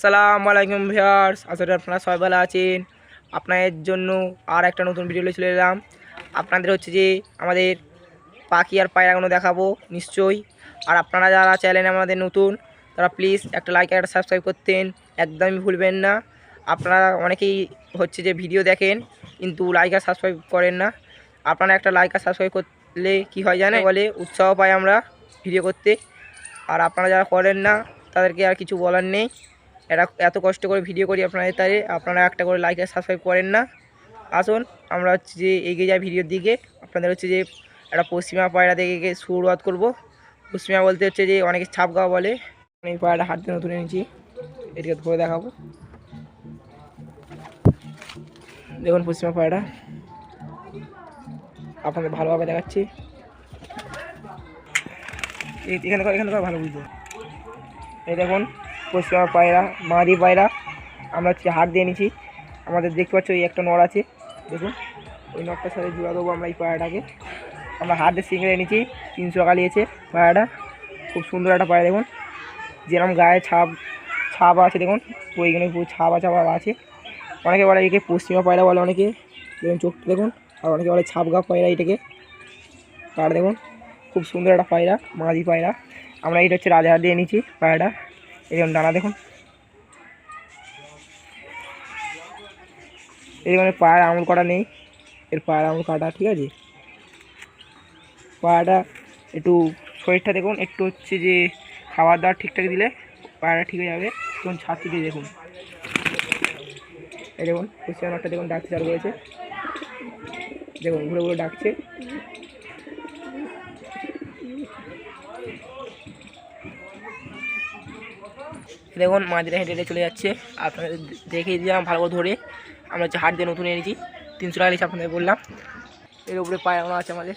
আসসালামু আলাইকুম ভিউয়ার্স আশা করি আপনারা সবাই ভালো আছেন। আপনাদের জন্য আর একটা নতুন ভিডিও নিয়ে চলে এলাম। আপনাদের হচ্ছে যে আমাদের পাখি আর পায়রাগুলো দেখাবো নিশ্চয়ই। আর আপনারা যারা চ্যানেলে আমাদের নতুন তারা প্লিজ একটা লাইক একটা সাবস্ক্রাইব করতেন। একদমই ভুলবেন না। আপনারা অনেকেই হচ্ছে যে ভিডিও দেখেন কিন্তু লাইক আর সাবস্ক্রাইব করেন না। আপনারা একটা লাইক আর সাবস্ক্রাইব করলে কি হয় জানে বলে উৎসাহ পাই আমরা ভিডিও করতে। আর আপনারা যারা করেন না তাদেরকে আর কিছু বলার নেই। এরা এত কষ্ট করে ভিডিও করি আপনাদের তাই আপনারা একটা করে লাইক আর সাবস্ক্রাইব করেন না। আসুন, আমরা হচ্ছে যে এগিয়ে যাই ভিডিওর দিকে। আপনাদের হচ্ছে যে একটা পশ্চিমা পায়রা দেখে শুরুয়াত করব। পশ্চিমা বলতে হচ্ছে যে অনেকে ছাপগাঁও বলে। আমি এই পায়রাটা হাত দিয়ে নতুন এনেছি। এটাকে ধরে দেখাবো। দেখুন পশ্চিমা পায়রা আপনাদের ভালোভাবে দেখাচ্ছি। এখানে এখানে ভালো বুঝতে। এই দেখুন। পশ্চিমা পায়রা, মাদি পায়রা। আমরা হচ্ছে হাট দিয়ে নিছি আমাদের দেখতে পাচ্ছ এই একটা নড় আছে। দেখুন, ওই নড়টার সাথে জোড়া দেবো আমরা এই পায়রাটাকে। আমরা হাট দিয়ে সিঙ্গেল এনেছি তিনশো টাকা নিয়েছে পায়রাটা। খুব সুন্দর একটা পায়রা, দেখুন। যেরকম গায়ে ছাপ ছাপ আছে, দেখুন। ওইখানে পুরো ছাপা ছাপা আছে। অনেকে বলে একে পশ্চিমা পায়রা বলে, অনেকে দেখুন চোখটা, দেখুন। আর অনেকে বলে ছাপগা পায়রা এটাকে। পায়রা দেখুন, খুব সুন্দর একটা পায়রা মাঝি পায়রা। আমরা এটা হচ্ছে রাজাহাট দিয়ে নিয়েছি পায়রাটা। এরকম ডানা দেখুন। এরকম পায়ের আঙুল কাটা নেই, এর পায়ের আঙুল কাটা, ঠিক আছে? পায়রাটা একটু শরীরটা দেখুন, একটু হচ্ছে যে খাবার দাবার ঠিকঠাক দিলে পায়রা ঠিক হয়ে যাবে। তখন ছাতি দিয়ে দেখুন। এই দেখুন পশ্চিমবঙ্গটা দেখুন ডাকতে চালু করেছে দেখুন, ঘুরে ঘুরে ডাকছে। দেখুন মাঝিরা হেঁটে হেঁটে চলে যাচ্ছে। আপনাদের দেখে দিলাম, ভালো করে ধরে। আমরা হচ্ছে হাট দিয়ে নতুন এনেছি তিনশো টাকা নিয়েছি আপনাদের বললাম। এর উপরে পায়রানো আছে আমাদের।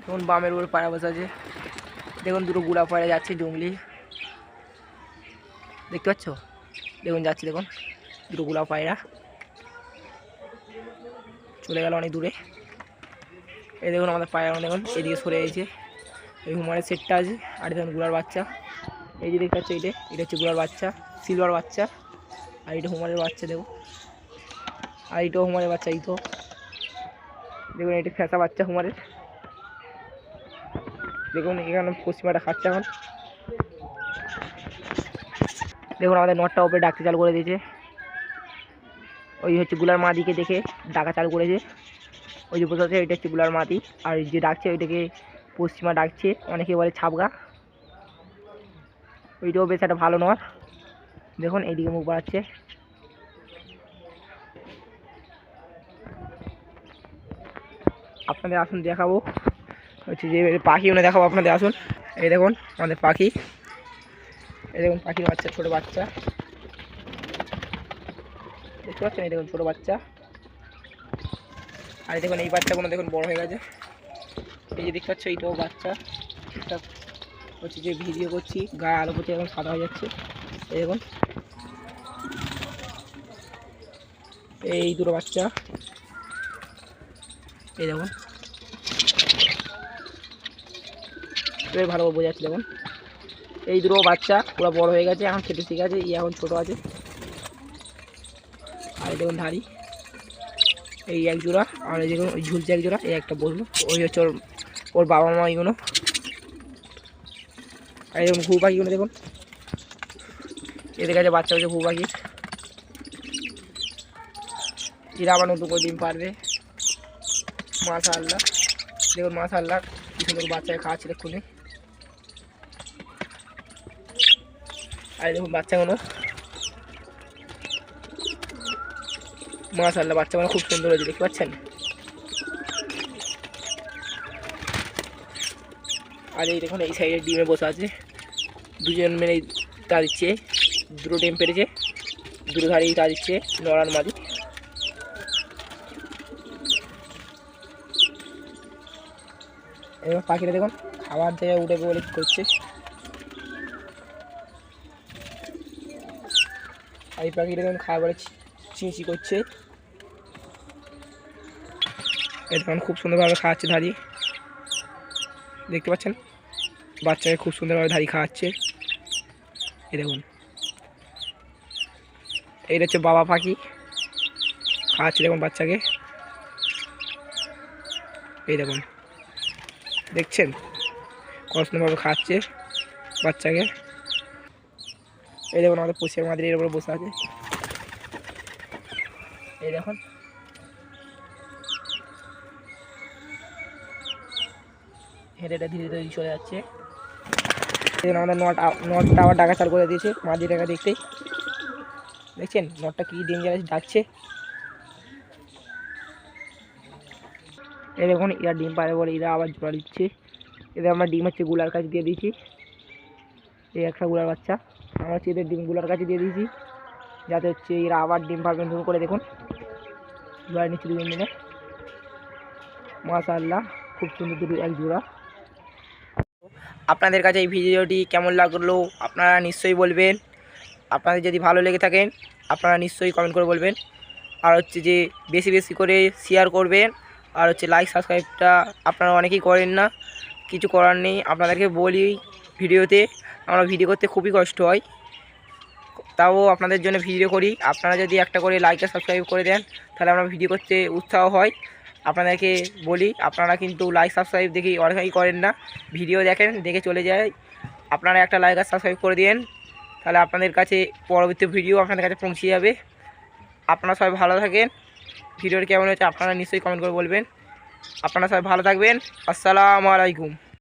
দেখুন, বামের উপরে পায়রা বসে আছে। দেখুন, দুটো গুড়া পায়রা যাচ্ছে জঙ্গলি। দেখতে পাচ্ছ? দেখুন, যাচ্ছে, দেখুন। দুটো গুলা পায়রা চলে গেল অনেক দূরে। এই দেখুন আমাদের পায়রা দেখুন এদিকে সরে গেছে। এই হুমারের সেটটা আছে, আর দেখুনগুলার বাচ্চা। এই যে দেখতে পাচ্ছ এটা এটা হচ্ছে গুলার বাচ্চা, সিলভার বাচ্চা, আর এটা হুমারের বাচ্চা দেখুন আর এইটাও হুমারের বাচ্চা, এই তো। দেখুন এটা ফেঁসা বাচ্চা হুমারের দেখুন এখানে পশ্চিমাটা খাচ্ছে এখন। দেখুন আমাদের নটটা ওপরে ডাকতে চালু করে দিয়েছে। ওই হচ্ছে গুলার মাদিকে দেখে ডাকা চালু করেছে। ওই যে বসে আছে ওইটা হচ্ছে গুলার মাটি আর যে ডাকছে, ওইটাকে পশ্চিমা ডাকছে, অনেকে বলে ছাপগা। ওইটাও বেশ একটা ভালো নয়। দেখুন, এইদিকে মুখ বাড়াচ্ছে। আপনাদের আসুন, দেখাবো। হচ্ছে যে পাখি পাখিগুলো দেখাবো আপনাদের, আসুন। এই দেখুন, আমাদের পাখি। এই দেখুন, পাখির বাচ্চা, ছোটো বাচ্চা। দেখতে পাচ্ছেন? এই দেখুন, ছোটো বাচ্চা। আর দেখুন, এই বাচ্চাগুলো দেখুন, বড় হয়ে গেছে। এই যে দেখতে পাচ্ছ, এইটাও বাচ্চা। হচ্ছে যে ভিডিও করছি, গায়ে আলো করছে এখন সাদা হয়ে যাচ্ছে। এই দেখুন। এই দুটো বাচ্চা। এই দেখুন। বেশ ভালো করে বোঝাচ্ছে, দেখুন। এই দুটো বাচ্চা, পুরো বড় হয়ে গেছে, এখন খেতে ঠিক আছে ই এখন ছোট আছে। আর দেখুন ধারি এই এক জোড়া, আর এই দেখুন ওই ঝুলছে এক জোড়া, এই একটা বসল ওই হচ্ছে ওর ওর বাবা মা এইগুলো আর এরকম ঘু পাখিগুলো দেখুন। এদের কাছে বাচ্চা হচ্ছে ঘু পাখি এরা আবার নতুন করে ডিম পারবে মাশা আল্লাহ দেখুন মাশা আল্লাহ কি সুন্দর বাচ্চাকে খাওয়াচ্ছে দেখুন আর দেখুন বাচ্চাগুলো। মাশাল্লাহ বাচ্চাগুলো খুব সুন্দর হয়েছে, দেখতে পাচ্ছেন? আর এই দেখুন, এই সাইডে ডিমে বসে আছে। দুজন মিলে তা দিচ্ছে, দুটো ডিম পেরেছে, দুটো ধারেই তা দিচ্ছে নড়ার মাদি এবার পাখিটা দেখুন, খাবার থেকে উঠে বলে করছে। আর এই পাখিটা দেখুন, খাবার চিঁচি করছে। এটা খুব সুন্দরভাবে খাওয়াচ্ছে ধারি দেখতে পাচ্ছেন? বাচ্চাকে খুব সুন্দরভাবে ধাড়ি খাওয়াচ্ছে। এই দেখুন। এইটা হচ্ছে বাবা পাখি। খাওয়াচ্ছে দেখুন বাচ্চাকে। এই দেখুন। দেখছেন? কত সুন্দরভাবে খাওয়াচ্ছে বাচ্চাকে। এই দেখুন, আমাদের পোষের মাদের এর উপরে বসে আছে। এই দেখুন। হেঁটে হেঁটে ধীরে ধীরে চলে যাচ্ছে। আমাদের নট নটটা আবার ডাকা চালু করে দিয়েছে মাঝি ডাকা দেখতেই দেখছেন? নটটা কি ডেঞ্জারাস ডাকছে এই দেখুন, এরা ডিম পারে বলে এরা আবার জোড়া দিচ্ছে। এদের আমরা ডিম হচ্ছে গুলার কাছে দিয়ে দিয়েছি। এই একটা গুলার বাচ্চা। আমরা হচ্ছে এদের ডিমগুলার কাছে দিয়ে দিয়েছি। যাতে হচ্ছে এরা আবার ডিম পারবেন ধরুন করে দেখুন। জোড়া নিচ্ছে দুজন মিলে মাশাআল্লাহ খুব সুন্দর দুটো এক জোড়া। আপনাদের কাছে এই ভিডিওটি কেমন লাগল আপনারা নিশ্চয়ই বলবেন। আপনাদের যদি ভালো লেগে থাকেন আপনারা নিশ্চয়ই কমেন্ট করে বলবেন। আর হচ্ছে যে বেশি বেশি করে শেয়ার করবেন। আর হচ্ছে লাইক সাবস্ক্রাইবটা আপনারা অনেকেই করেন না। কিছু করার নেই। আপনাদেরকে বলি, ভিডিওতে আমরা ভিডিও করতে খুবই কষ্ট হয়। তাও আপনাদের জন্য ভিডিও করি। আপনারা যদি একটা করে লাইক আর সাবস্ক্রাইব করে দেন, তাহলে আমরা ভিডিও করতে উৎসাহ হয়। আপনাদেরকে বলি, আপনারা কিন্তু লাইক সাবস্ক্রাইব দেখি অনেকেই করেন না। ভিডিও দেখেন, দেখে চলে যায়। আপনারা একটা লাইক আর সাবস্ক্রাইব করে দিন তাহলে আপনাদের কাছে পরবর্তী ভিডিও আপনাদের কাছে পৌঁছে যাবে। আপনারা সবাই ভালো থাকেন। ভিডিওটি কেমন হয়েছে আপনারা নিশ্চয়ই কমেন্ট করে বলবেন। আপনারা সবাই ভালো থাকবেন। আসসালামু আলাইকুম।